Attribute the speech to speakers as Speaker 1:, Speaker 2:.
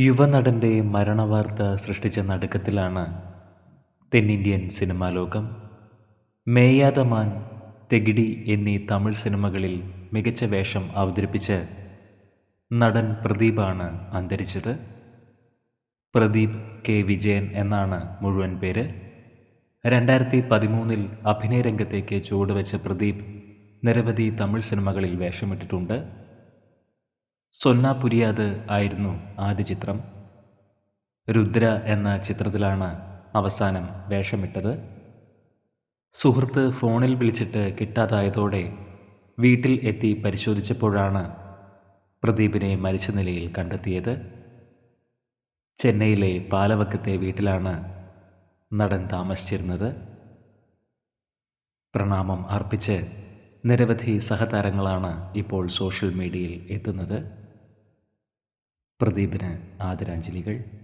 Speaker 1: യുവനടന്റെ മരണവാർത്ത സൃഷ്ടിച്ച നടുക്കത്തിലാണ് തെന്നിന്ത്യൻ സിനിമാ ലോകം. മേയാതമാൻ തെഗിഡി എന്നീ തമിഴ് സിനിമകളിൽ മികച്ച വേഷം അവതരിപ്പിച്ച് നടൻ പ്രദീപാണ് അന്തരിച്ചത്. പ്രദീപ് കെ. വിജയൻ എന്നാണ് മുഴുവൻ പേര്. രണ്ടായിരത്തി പതിമൂന്നിൽ അഭിനയ രംഗത്തേക്ക് ചുവടുവെച്ച പ്രദീപ് നിരവധി തമിഴ് സിനിമകളിൽ വേഷമിട്ടിട്ടുണ്ട്. സൊന്ന പുരിയാത് ആയിരുന്നു ആദ്യ ചിത്രം. രുദ്ര എന്ന ചിത്രത്തിലാണ് അവസാനം വേഷമിട്ടത്. സുഹൃത്ത് ഫോണിൽ വിളിച്ചിട്ട് കിട്ടാതായതോടെ വീട്ടിൽ എത്തി പരിശോധിച്ചപ്പോഴാണ് പ്രദീപിനെ മരിച്ച നിലയിൽ കണ്ടെത്തിയത്. ചെന്നൈയിലെ പാലവക്കത്തെ വീട്ടിലാണ് നടൻ താമസിച്ചിരുന്നത്. പ്രണാമം അർപ്പിച്ച് നിരവധി സഹതാരങ്ങളാണ് ഇപ്പോൾ സോഷ്യൽ മീഡിയയിൽ എത്തുന്നത്. പ്രദീപിന് ആദരാഞ്ജലികൾ.